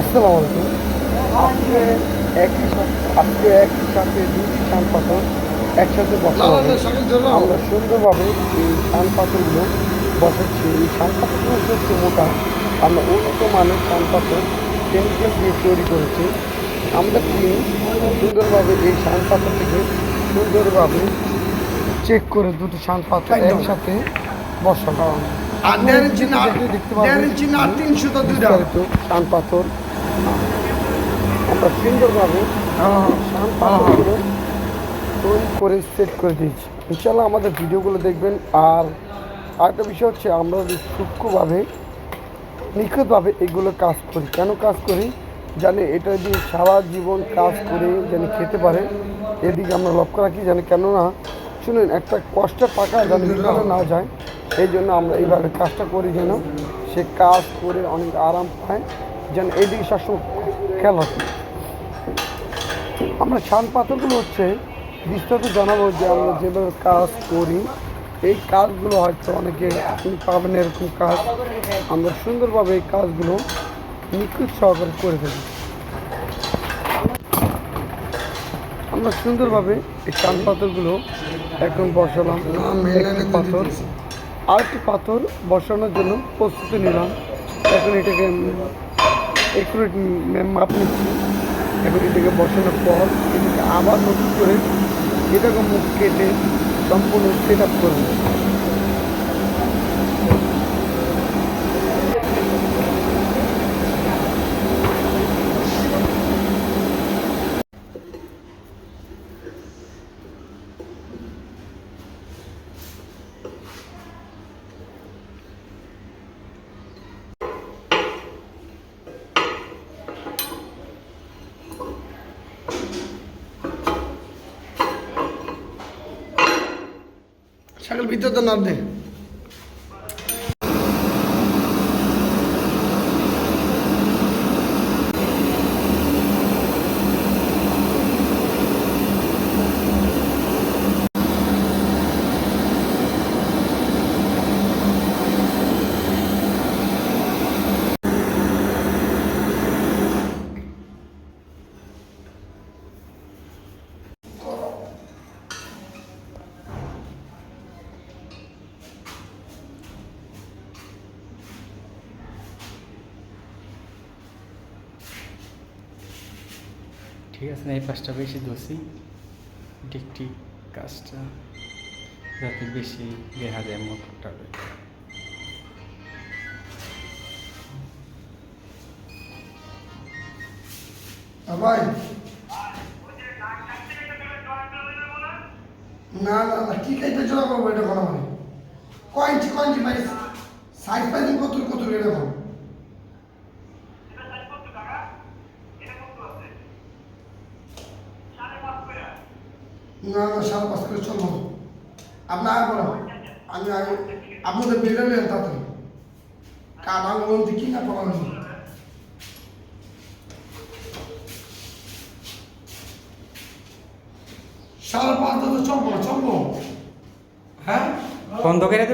আসসালামু আলাইকুম। আজকে একই সাথে আজকে একই সাথে দুটি শান পাথর একসাথে বসা হবে। আমরা সুন্দরভাবে এই শান পাথরগুলো বসাচ্ছি। এই শান পাথরগুলো হচ্ছে মোটা। আমরা উন্নত মানের শান পাথর কেমিক্যাল দিয়ে তৈরি করেছি। আমরা তিনি সুন্দরভাবে এই শান পাথর থেকে সুন্দরভাবে চেক করে দুটি শান পাথর একসাথে বসাবো আর দেড় ইঞ্চি না দেখতে পাবেন দেড় ইঞ্চি না তিন সুতো দুইটা। বিস্তারিত শান পাথর আমরা সুন্দরভাবে করে সেট করে দিয়েছি। ইনশাল্লাহ আমাদের ভিডিওগুলো দেখবেন। আর আরেকটা বিষয় হচ্ছে আমরা যদি সূক্ষ্মভাবে নিখুঁতভাবে এগুলো কাজ করি। কেন কাজ করি? জানি এটা দিয়ে সারা জীবন কাজ করে যেন খেতে পারে। এদিকে আমরা লক্ষ্য রাখি জানি কেননা শুনুন একটা কষ্টের টাকা যেন বিফলে না যায় এই জন্য আমরা এইভাবে কাজটা করি যেন সে কাজ করে অনেক আরাম পায়। যেন এইদিকে সবসময় খেয়াল রাখি আমরা শান পাথরগুলো হচ্ছে বিস্তারিত জানাব যে আমরা যেভাবে কাজ করি, এই কাজগুলো হয়তো অনেকে আপনি পাবেন এরকম কাজ। আমরা সুন্দরভাবে এই কাজগুলো নিখুঁত সহকারে করে থাকি। আমরা সুন্দরভাবে এই শান পাথরগুলো এখন বসালাম। একটি পাথর, আরেকটি পাথর বসানোর জন্য প্রস্তুতি নিলাম। এখন এটাকে একটু মাপ নিচ্ছি এখন এটাকে বসানোর পর এটাকে আবার নতুন করে এটাকে মুখ কেটে সম্পূর্ণ সেট আপ করব ছাগল ভিতরে তো না দে ঠিক আছে, না, এই পাশটা বেশি ঠিক ঠিক কাজটা যাতে বেশি দেখা যায় মোটরটা ভাই না না না, কি কাইতে জোড়া করব এটা করা ভাই কয় ইঞ্চি কয় ইঞ্চি সাইজ পাইনি কত কত এটা করো না না সাড়ে পাঁচ করে চলবো আপনি আগে বলো আমি আগে আপনাদের বেড়ে নেন তাড়াতাড়ি কাদা বলুন দেখি না করানো সাড়ে পাঁচটা তো চলবো চলবো হ্যাঁ? বন্ধ করে